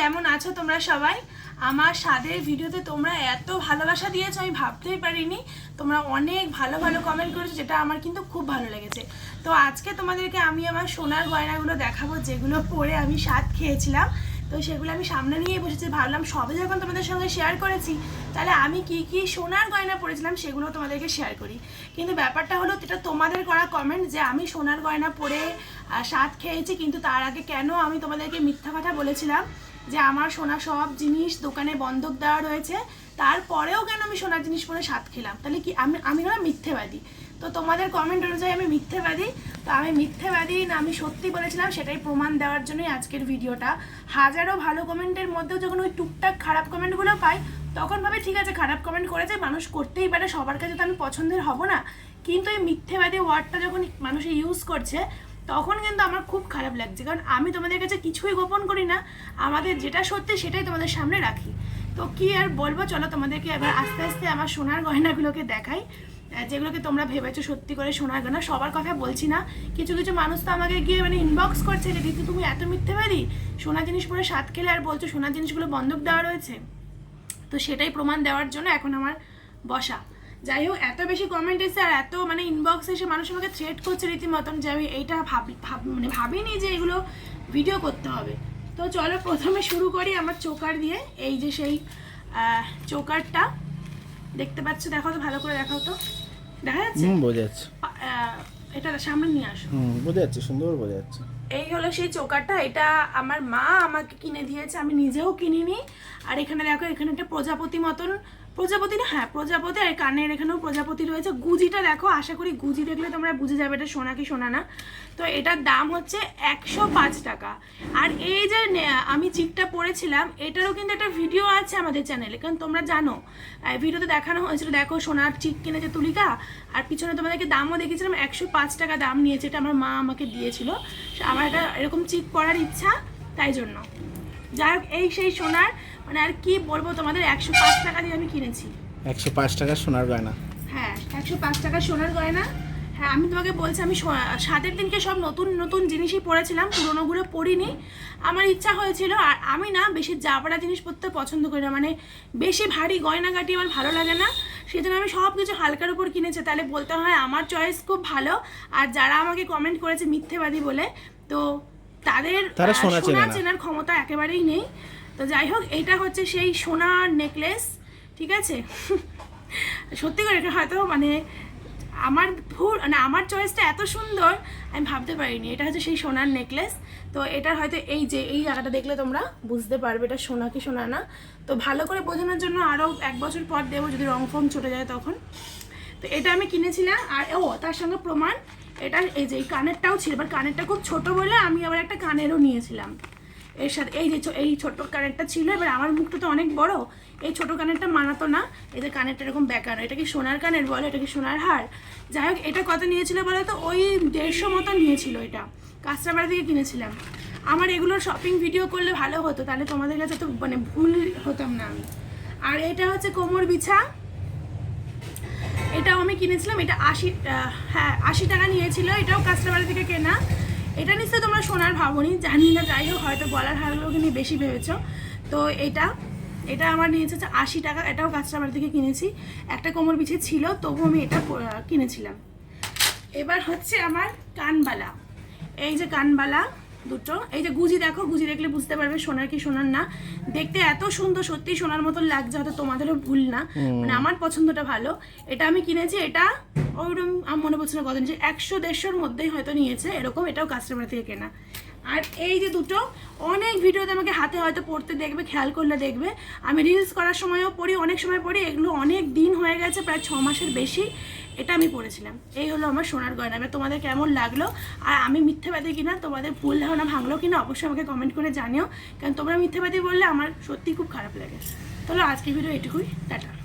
কেমন আছো তোমরা সবাই? আমার স্বাদের ভিডিওতে তোমরা এত ভালোবাসা দিয়েছ, আমি ভাবতেই পারিনি। তোমরা অনেক ভালো ভালো কমেন্ট করেছ, যেটা আমার কিন্তু খুব ভালো লেগেছে। তো আজকে তোমাদেরকে আমি আমার সোনার গয়নাগুলো দেখাবো, যেগুলো পরে আমি স্বাদ খেয়েছিলাম। তো সেগুলো আমি সামনে নিয়ে বসেছি, ভাবলাম সবে যখন তোমাদের সঙ্গে শেয়ার করেছি, তাহলে আমি কি কি সোনার গয়না পরেছিলাম সেগুলো তোমাদেরকে শেয়ার করি। কিন্তু ব্যাপারটা হলো, এটা তোমাদের করা কমেন্ট যে আমি সোনার গয়না পরে স্বাদ খেয়েছি, কিন্তু তার আগে কেন আমি তোমাদেরকে মিথ্যা কথা বলেছিলাম? যে আমার সোনা সব জিনিস দোকানে বন্ধক দেওয়া রয়েছে, তারপরেও কেন আমি সোনার জিনিস পরে স্বাদ খেলাম? তাহলে কি আমি আমি না মিথ্যেবাদী? তো তোমাদের কমেন্ট অনুযায়ী আমি মিথ্যেবাদী। তো আমি মিথ্যেবাদী না, আমি সত্যি বলেছিলাম, সেটাই প্রমাণ দেওয়ার জন্যই আজকের ভিডিওটা। হাজারো ভালো কমেন্টের মধ্যেও যখন ওই টুকটাক খারাপ কমেন্টগুলো পাই, তখন ভাবে ঠিক আছে, খারাপ কমেন্ট করেছে, মানুষ করতেই পারে, সবার কাছে তো আমি পছন্দের হব না। কিন্তু এই মিথ্যেবাদী ওয়ার্ডটা যখন মানুষ ইউজ করছে তখন কিন্তু আমার খুব খারাপ লাগছে। কারণ আমি তোমাদের কাছে কিছুই গোপন করি না। আমাদের যেটা সত্যি সেটাই তোমাদের সামনে রাখি। তো কি আর বলব? চলো তোমাদেরকে এবার আস্তে আস্তে আমার সোনার গয়নাগুলোকে দেখাই। যেগুলোকে তোমরা ভেবেছো সত্যি করে সোনার গয়না। সবার কথা বলছি না। কিছু কিছু মানুষ তো আমাকে গিয়ে মানে ইনবক্স করছে যে, দিদি, তুমি এত মিথ্যে পারি সোনার জিনিস পরে স্বাদ খেলে আর বলছো সোনার জিনিসগুলো বন্ধক দেওয়া রয়েছে? তো সেটাই প্রমাণ দেওয়ার জন্য এখন আমার বসা। যাই হোক এত বেশি কমেন্ট এসে আর এত মানে ইনবক্স এসে মানুষ আমাকে থ্রেট করছে রীতিমতন যে আমি এইটা ভাবি মানে ভাবিনি যে এগুলো ভিডিও করতে হবে। তো চলো প্রথমে শুরু করি আমার চোকার দিয়ে। এই যে সেই চোকারটা। দেখতে পাচ্ছ দেখো তো ভালো করে দেখাও তো। দেখা যাচ্ছে? বোঝা যাচ্ছে। এটা সামনে নিয়ে আসো। হুম বোঝা যাচ্ছে সুন্দর বোঝা যাচ্ছে। এই হলো সেই চোকারটা এটা আমার মা আমাকে কিনে দিয়েছে আমি নিজেও কিনিনি। আর এখানে দেখো এখানে একটা প্রজাপতি মতন প্রজাপতি না? হ্যাঁ প্রজাপতি আর কানের এখানেও প্রজাপতি রয়েছে। গুজিটা দেখো, আশা করি গুজি দেখলে তোমরা বুঝে যাবে, এটা সোনা কি সোনা না। তো এটার দাম হচ্ছে একশো পাঁচ টাকা। আর এই যে আমি চিকটা পরেছিলাম, এটারও কিন্তু একটা ভিডিও আছে আমাদের চ্যানেলে, কারণ তোমরা জানো। ভিডিওতে দেখানো হয়েছিল, দেখো সোনার চিক কিনেছে তুলিকা, আর পিছনে তোমাদেরকে দামও দেখেছিলাম একশো পাঁচ টাকা দাম নিয়েছে, এটা আমার মা আমাকে দিয়েছিল। আমার একটা এরকম চিক পরার ইচ্ছা, তাই জন্য। যাই হোক এই সেই সোনার মানে আর কি বলব তোমাদের একশো পাঁচ টাকা দিয়ে আমি কিনেছি। একশো পাঁচ টাকার সোনার গয়না। হ্যাঁ একশো পাঁচ টাকা সোনার গয়না। হ্যাঁ আমি তোমাকে বলছি আমি সাতের দিনকে সব নতুন নতুন জিনিসই পরেছিলাম পুরোনোগুলো পরিনি। আমার ইচ্ছা হয়েছিল আর আমি না বেশি জাবড়া জিনিস পরতে পছন্দ করি না মানে বেশি ভারী গয়নাগাটি আমার ভালো লাগে না। সেই জন্য আমি সব কিছু হালকার উপর কিনেছি তাহলে বলতে হয় আমার চয়েস খুব ভালো। আর যারা আমাকে কমেন্ট করেছে মিথ্যেবাদী বলে তো তাদের তারা সোনা। চেনার ক্ষমতা একেবারেই নেই। তো যাই হোক এটা হচ্ছে সেই সোনার নেকলেস ঠিক আছে? সত্যি করে এটা হয়তো মানে আমার ভুল মানে আমার চয়েসটা এত সুন্দর আমি ভাবতে পারিনি। এটা হচ্ছে সেই সোনার নেকলেস। তো এটার হয়তো এই যে এই জায়গাটা দেখলে তোমরা বুঝতে পারবে এটা সোনা কি সোনা না। তো ভালো করে বোঝানোর জন্য আরও এক বছর পর দেবো যদি রং ফং চটে যায় তখন। তো এটা আমি কিনেছিলাম, আর ও, তার সঙ্গে প্রমাণ, এটা এই যে এই কানেরটাও ছিল, এবার কানেরটা খুব ছোট বলে আমি আবার একটা কানেরও নিয়েছিলাম। এর সাথে, এই যে এই ছোট কানেরটা ছিল, এবার আমার মুখটা তো অনেক বড়, এই ছোট কানেরটা মানাতো না, এই যে কানেরটা এরকম বেকানো, এটা কি সোনার কানের বলে, এটা কি সোনার হার? যাই হোক, এটা কত নিয়েছিল বলে তো? ওই দেড়শো মতো নিয়েছিল এটা কাস্টমার থেকে কিনেছিলাম। আমার এগুলো শপিং ভিডিও করলে ভালো হতো, তাহলে তোমাদের কাছে তো মানে ভুল হতাম না আমি। আর এটা হচ্ছে কোমর বিছা এটাও আমি কিনেছিলাম, এটা আশি হ্যাঁ আশি টাকা নিয়েছিল, এটাও কাস্টমার থেকে কেনা। এটা নিশ্চয়ই তোমরা সোনার ভাবনি, জানি না, যাই হোক, হয়তো গলার হারগুলোকে নিয়ে বেশি ভেবেছো। তো এটা এটা আমার নিয়েছে হচ্ছে আশি টাকা, এটাও কাস্টমার থেকে কিনেছি। একটা কোমর পিছে ছিল তবু আমি এটা কিনেছিলাম। এবার হচ্ছে আমার কানবালা। এই যে কানবালা দুটো। এই যে গুজি দেখো গুজি দেখলে বুঝতে পারবে সোনার কি সোনার না। দেখতে এত সুন্দর সত্যি সোনার মতন লাগছে হয়তো তোমাদেরও ভুল না। মানে আমার পছন্দটা ভালো। এটা আমি কিনেছি এটা ওইরকম আমার মনে পড়ছে না কত নিয়েছে একশো দেড়শোর মধ্যেই হয়তো নিয়েছে এরকম এটাও কাস্টমার থেকে কেনা। আর এই যে দুটো অনেক ভিডিওতে আমাকে হাতে হয়তো পড়তে দেখবে খেয়াল করলে দেখবে। আমি রিলস করার সময়ও পড়ি অনেক সময় পড়ি এগুলো অনেক দিন হয়ে গেছে প্রায় ছ মাসের বেশি। এটা আমি পড়েছিলাম। এই হলো আমার সোনার গয়না। এবার তোমাদের কেমন লাগল? আর আমি মিথ্যাবাদী কিনা? তোমাদের ভুল ধারণা ভাঙলো কিনা? অবশ্যই আমাকে কমেন্ট করে জানিও। কারণ তোমরা মিথ্যাবাদী বললে আমার সত্যি খুব খারাপ লাগে। তাহলে আজকের ভিডিও এটুকুই। টাটা।